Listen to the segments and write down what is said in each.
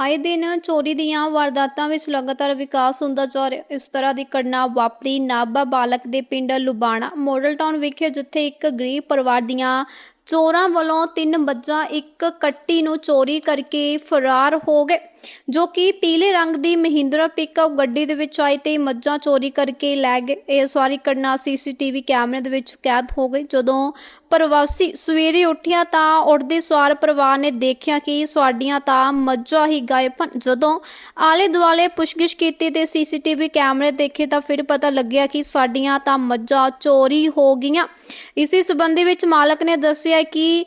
ਆਏ ਦਿਨ ਚੋਰੀ ਦੀਆਂ ਵਾਰਦਾਤਾਂ ਵਿੱਚ ਲਗਾਤਾਰ ਵਿਕਾਸ ਹੁੰਦਾ ਜਾ ਰਿਹਾ। ਇਸ ਤਰ੍ਹਾਂ ਦੀ ਘਟਨਾ ਵਾਪਰੀ ਨਾਭਾ ਬਾਲਕ ਦੇ ਪਿੰਡ ਲੁਬਾਣਾ ਮੋਡਲ ਟਾਊਨ ਵਿਖੇ, ਜਿੱਥੇ ਇੱਕ ਗਰੀਬ ਪਰਿਵਾਰ ਦੀਆਂ ਚੋਰਾਂ ਵੱਲੋਂ ਤਿੰਨ ਮੱਝਾਂ, ਇੱਕ ਕੱਟੀ ਨੂੰ ਚੋਰੀ ਕਰਕੇ ਫਰਾਰ ਹੋ ਗਏ, ਜੋ ਕਿ ਪੀਲੇ ਰੰਗ ਦੀ ਮਹਿੰਦਰਾ ਪਿਕਅਪ ਗੱਡੀ ਦੇ ਵਿੱਚ ਆਈ ਤੇ ਮੱਝਾਂ ਚੋਰੀ ਕਰਕੇ ਲੈ ਗਏ। ਇਹ ਸਾਰੀ ਘਟਨਾ ਸੀਸੀਟੀਵੀ ਕੈਮਰੇ ਦੇ ਵਿੱਚ ਕੈਦ ਹੋ ਗਈ। ਜਦੋਂ ਪ੍ਰਵਾਸੀ ਸਵੇਰੇ ਉੱਠਿਆ ਤਾਂ ਉੱਠਦੇ ਸਵਾਰ ਪਰਿਵਾਰ ਨੇ ਦੇਖਿਆ ਕਿ ਸਾਡੀਆਂ ਤਾਂ ਮੱਝਾਂ ਹੀ ਗਾਇਬ ਹਨ। ਜਦੋਂ ਆਲੇ ਦੁਆਲੇ ਪੁੱਛਗਿੱਛ ਕੀਤੀ ਤੇ ਸੀਸੀਟੀਵੀ ਕੈਮਰੇ ਦੇਖੇ ਤਾਂ ਫਿਰ ਪਤਾ ਲੱਗਿਆ ਕਿ ਸਾਡੀਆਂ ਤਾਂ ਮੱਝਾਂ ਚੋਰੀ ਹੋ ਗਈਆਂ। ਇਸੇ ਸੰਬੰਧੀ ਵਿੱਚ ਮਾਲਕ ਨੇ ਦੱਸਿਆ ਕਿ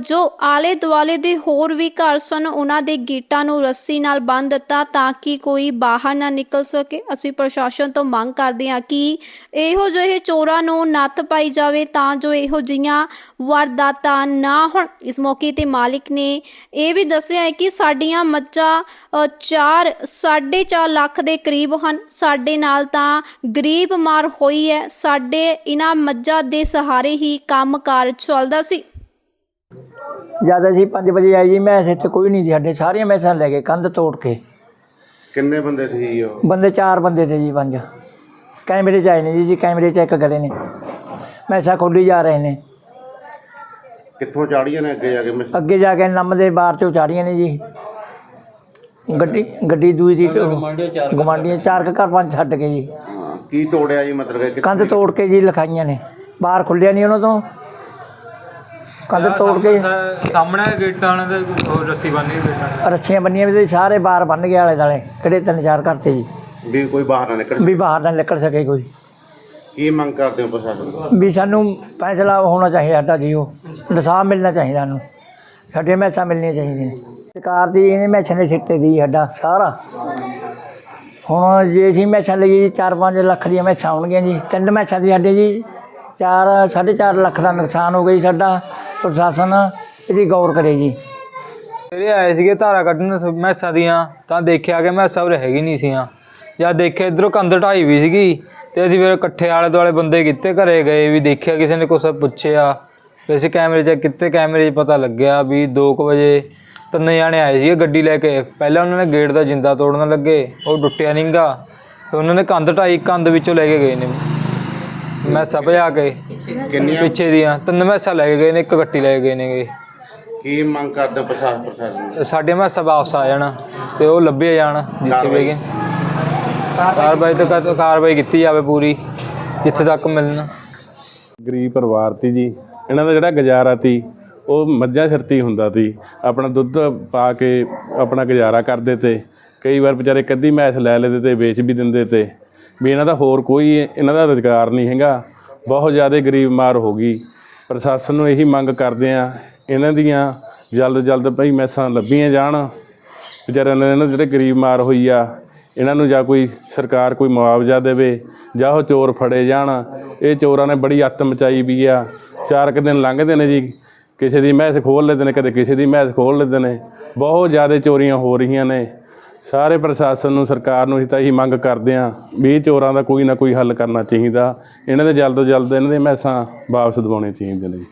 ਜੋ ਆਲੇ ਦੁਆਲੇ ਦੇ ਹੋਰ ਵੀ ਘਰ ਸਨ, ਉਹਨਾਂ ਦੇ ਗੇਟਾਂ ਨੂੰ ਰੱਸੀ ਨਾਲ ਬੰਨ੍ਹ ਦਿੱਤਾ ਤਾਂ ਕਿ ਕੋਈ ਬਾਹਰ ਨਾ ਨਿਕਲ ਸਕੇ। ਅਸੀਂ ਪ੍ਰਸ਼ਾਸਨ ਤੋਂ ਮੰਗ ਕਰਦੇ ਹਾਂ ਕਿ ਇਹੋ ਜਿਹੇ ਚੋਰਾਂ ਨੂੰ ਨੱਥ ਪਾਈ ਜਾਵੇ ਤਾਂ ਜੋ ਇਹੋ ਜਿਹੀਆਂ ਵਾਰਦਾਤਾਂ ਨਾ ਹੋਣ। ਇਸ ਮੌਕੇ ਤੇ ਮਾਲਿਕ ਨੇ ਇਹ ਵੀ ਦੱਸਿਆ ਹੈ ਕਿ ਸਾਡੀਆਂ ਮੱਝਾਂ 4 4.5 ਲੱਖ ਦੇ ਕਰੀਬ ਹਨ। ਸਾਡੇ ਨਾਲ ਤਾਂ ਗਰੀਬ ਮਾਰ ਹੋਈ ਹੈ। ਸਾਡੇ ਇਹਨਾਂ ਮੱਝਾਂ ਦੇ ਸਹਾਰੇ ਹੀ ਕੰਮਕਾਰ ਚੱਲਦਾ ਸੀ। ਜਦ ਅਸੀਂ 5 ਵਜੇ ਆਏ ਜੀ ਮੈਂ ਇੱਥੇ ਕੋਈ ਨਹੀਂ ਸੀ ਸਾਡੇ ਸਾਰੀਆਂ ਮੈਸਾਂ ਲੈ ਗਏ ਕੰਧ ਤੋੜ ਕੇ। ਕਿੰਨੇ ਬੰਦੇ ਸੀ ਜੀ ਉਹ? ਬੰਦੇ ਚਾਰ ਬੰਦੇ ਤੇ ਜੀ ਪੰਜ। ਕੈਮਰੇ 'ਚ ਆਏ ਨੇ ਜੀ ਜੀ ਕੈਮਰੇ ਚੈੱਕ ਕਰੇ ਨੇ। ਮੈਸਾਂ ਖੋਲੀ ਜਾ ਰਹੇ ਨੇ। ਕਿੱਥੋਂ ਚਾੜੀਆਂ ਨੇ ਅੱਗੇ ਜਾ ਕੇ ਮੈਂ ਅੱਗੇ ਜਾ ਕੇ ਨੰਮ ਦੇ ਬਾਰ ਚੋਂ ਚਾੜੀਆਂ ਨੇ ਜੀ। ਗੱਡੀ ਗੱਡੀ ਦੂਜੀ ਸੀ ਗਵਾਂਡੀਆਂ ਚਾਰ ਕੁ ਘਰ ਪੰਜ ਛੱਡ ਕੇ ਜੀ। ਕੀ ਤੋੜਿਆ ਜੀ ਮਤਲਬ ਕਿ ਕੰਧ ਤੋੜ ਕੇ ਜੀ ਲਿਖਾਈਆਂ ਨੇ। ਬਾਹਰ ਖੁੱਲਿਆ ਨਹੀਂ ਉਹਨਾਂ ਤੋਂ। ਕੰਧ ਤੋੜ ਕੇ। ਸਾਹਮਣੇ ਗੇਟਾਂ ਨੇ ਉਹ ਰੱਸੀ ਬੰਨੀ ਗੇਟਾਂ ਰੱਛੀਆਂ ਬੰਨੀਆਂ ਵੀ ਤੇ ਸਾਰੇ ਬਾਹਰ ਬੰਨ ਗਏ ਆਲੇ ਦਾਲੇ ਕਿਹੜੇ ਤਿੰਨ ਚਾਰ ਘਰ ਤੇ ਜੀ। ਵੀ ਕੋਈ ਬਾਹਰ ਨਾ ਨਿਕਲ ਵੀ ਬਾਹਰ ਨਾ ਨਿਕਲ ਸਕੇ ਕੋਈ। ਕੀ ਮੰਗ ਕਰਦੇ ਹੋ ਪ੍ਰਸ਼ਾਸਨ ਤੋਂ? ਵੀ ਸਾਨੂੰ ਫੈਸਲਾ ਹੋਣਾ ਚਾਹੀਦਾ ਸਾਡਾ ਜੀ ਉਹ ਇਨਸਾਫ ਮਿਲਣਾ ਚਾਹੀਦਾ ਸਾਨੂੰ। ਸਾਡੇ ਮੈਸਾਂ ਮਿਲਣੀਆਂ ਚਾਹੀਦੀਆਂ। ਸਰਕਾਰ ਦੀ ਇਹਨੇ ਮੈਸਾਂ ਦੇ ਸਿੱਟੇ ਦੀ ਸਾਡਾ ਸਾਰਾ। ਹੁਣ ਜੇ ਅਸੀਂ ਮੈਸਾਂ ਲਈਏ ਜੀ 4-5 ਲੱਖ ਦੀਆਂ ਮੈਸਾਂ ਆਉਣਗੀਆਂ ਜੀ ਤਿੰਨ ਮੈਸਾਂ ਦੀ ਸਾਡੇ ਜੀ 4 4.5 ਲੱਖ ਦਾ ਨੁਕਸਾਨ ਹੋ ਗਿਆ ਜੀ ਸਾਡਾ। ਪ੍ਰਸ਼ਾਸਨ ਇਹਦੀ ਗੌਰ ਕਰੇ ਜੀ ਜਿਹੜੇ ਆਏ ਸੀਗੇ ਧਾਰਾ ਕੱਢਣ ਸ- ਮੈਸਾਂ ਦੀਆਂ, ਤਾਂ ਦੇਖਿਆ ਕਿ ਮੈਸਾਂ ਉਰੇ ਹੈਗੀ ਨਹੀਂ ਸੀਆਂ। ਜਦ ਦੇਖਿਆ ਇਧਰੋਂ ਕੰਧ ਢਾਈ ਵੀ ਸੀਗੀ ਤੇ ਅਸੀਂ ਫਿਰ ਇਕੱਠੇ ਆਲੇ ਦੁਆਲੇ ਬੰਦੇ ਕਿੱਥੇ ਘਰੇ ਗਏ ਵੀ ਦੇਖਿਆ ਕਿਸੇ ਨੇ ਕੁਛ ਪੁੱਛਿਆ। ਫਿਰ ਅਸੀਂ ਕੈਮਰੇ ਚੈੱਕ ਕੀਤੇ, ਕੈਮਰੇ 'ਚ ਪਤਾ ਲੱਗਿਆ ਵੀ 2 ਵਜੇ ਤਿੰਨ ਜਾਣੇ ਆਏ ਸੀਗੇ ਗੱਡੀ ਲੈ ਕੇ। ਪਹਿਲਾਂ ਉਹਨਾਂ ਨੇ ਗੇਟ ਦਾ ਜਿੰਦਾ ਤੋੜਨ ਲੱਗੇ, ਉਹ ਟੁੱਟਿਆ ਨਹੀਂਗਾ ਤੇ ਉਹਨਾਂ ਨੇ ਕੰਧ ਢਾਈ, ਕੰਧ ਵਿੱਚੋਂ ਲੈ ਕੇ ਗਏ ਨੇ। ਮੈਸਾਂ ਭਜਾ ਕੇ ਕਿੰਨੀਆਂ? ਪਿੱਛੇ ਦੀਆਂ। ਤਿੰਨ ਮੈਸਾਂ ਲੈ ਕੇ ਗਏ ਨੇ ਇੱਕ ਗੱਟੀ ਲੈ ਕੇ ਗਏ ਨੇਗੇ। ਕੀ ਮੰਗ ਕਰਦੇ ਪ੍ਰਸ਼ਾਸਨ ਪ੍ਰਸ਼ਾਸਨ? ਸਾਡੇ ਮੈਂ ਵਾਪਸ ਆ ਜਾਣਾ ਤੇ ਉਹ ਲੱਭੇ ਜਾਣ ਜਿੱਥੇ ਵੀ ਹੈਗੇ ਕਾਰਵਾਈ ਤੇ ਕਰ- ਕਾਰਵਾਈ ਕੀਤੀ ਜਾਵੇ ਪੂਰੀ ਜਿੱਥੇ ਤੱਕ ਮਿਲਣ। ਗਰੀਬ ਪਰਿਵਾਰ ਤੀ ਜੀ। ਇਹਨਾਂ ਦਾ ਜਿਹੜਾ ਗੁਜ਼ਾਰਾ ਤੀ ਉਹ ਮੱਝਾਂ ਸਿਰਤੀ ਹੁੰਦਾ ਤੀ। ਆਪਣਾ ਦੁੱਧ ਪਾ ਕੇ ਆਪਣਾ ਗੁਜ਼ਾਰਾ ਕਰਦੇ ਤੇ ਕਈ ਵਾਰ ਵਿਚਾਰੇ ਕੱਦੀ ਮੈਸ ਲੈ ਲੈਂਦੇ ਤੇ ਵੇਚ ਵੀ ਦਿੰਦੇ ਤੇ। ਵੀ ਇਹਨਾਂ ਦਾ ਹੋਰ ਕੋਈ ਇਹਨਾਂ ਦਾ ਰੁਜ਼ਗਾਰ ਨਹੀਂ ਹੈਗਾ। ਬਹੁਤ ਜ਼ਿਆਦਾ ਗਰੀਬ ਮਾਰ ਹੋ ਗਈ। ਪ੍ਰਸ਼ਾਸਨ ਨੂੰ ਇਹੀ ਮੰਗ ਕਰਦੇ ਆ ਇਹਨਾਂ ਦੀਆਂ ਜਲਦ ਜਲਦ ਭਈ ਮੈਸਾਂ ਲੱਭੀਆਂ ਜਾਣ। ਵਿਚਾਰਿਆਂ ਨੇ ਇਹਨਾਂ ਜਿਹੜੇ ਗਰੀਬ ਮਾਰ ਹੋਈ ਆ, ਇਹਨਾਂ ਨੂੰ ਜਾਂ ਕੋਈ ਸਰਕਾਰ ਕੋਈ ਮੁਆਵਜ਼ਾ ਦੇਵੇ ਜਾਂ ਉਹ ਚੋਰ ਫੜੇ ਜਾਣ। ਇਹ ਚੋਰਾਂ ਨੇ ਬੜੀ ਅੱਤ ਮਚਾਈ ਵੀ ਆ। ਚਾਰ ਕੁ ਦਿਨ ਲੰਘਦੇ ਨੇ ਜੀ। ਕਿਸੇ ਦੀ ਮਹਿਸ ਖੋਲ ਲੈਂਦੇ ਨੇ, ਕਦੇ ਕਿਸੇ ਦੀ ਮਹਿਸ ਖੋਲ ਲੈਂਦੇ ਨੇ। ਬਹੁਤ ਜ਼ਿਆਦਾ ਚੋਰੀਆਂ ਹੋ ਰਹੀਆਂ ਨੇ। ਸਾਰੇ ਪ੍ਰਸ਼ਾਸਨ ਨੂੰ, ਸਰਕਾਰ ਨੂੰ ਅਸੀਂ ਤਾਂ ਇਹੀ ਮੰਗ ਕਰਦੇ ਆ ਵੀ ਇਹ ਚੋਰਾਂ ਦਾ ਕੋਈ ਨਾ ਕੋਈ ਹੱਲ ਕਰਨਾ ਚਾਹੀਦਾ। ਇਹਨਾਂ ਦੇ ਜਲਦ ਤੋਂ ਜਲਦ ਇਹਨਾਂ ਦੇ ਮੈਸਾਂ ਵਾਪਸ ਦਿਵਾਉਣੇ ਚਾਹੀਦੇ ਨੇ ਜੀ।